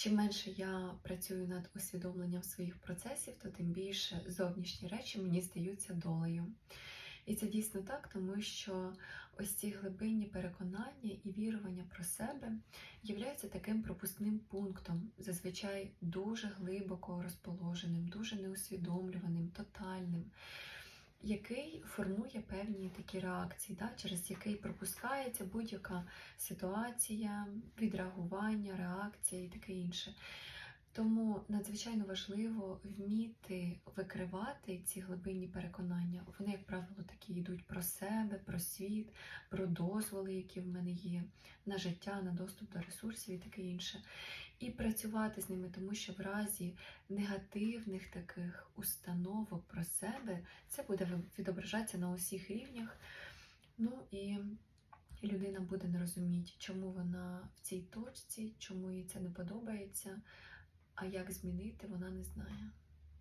чим менше я працюю над усвідомленням своїх процесів, то тим більше зовнішні речі мені здаються долею. І це дійсно так, тому що ось ці глибинні переконання і вірування про себе являються таким пропускним пунктом, зазвичай дуже глибоко розположеним, дуже неусвідомлюваним, тотальним, який формує певні такі реакції, да, через який пропускається будь-яка ситуація, відреагування, реакція і таке інше. Тому надзвичайно важливо вміти викривати ці глибинні переконання. Вони, як правило, такі йдуть про себе, про світ, про дозволи, які в мене є, на життя, на доступ до ресурсів і таке інше. І працювати з ними, тому що в разі негативних таких установок про себе це буде відображатися на усіх рівнях. Ну і людина буде не розуміти, чому вона в цій точці, чому їй це не подобається, а як змінити, вона не знає.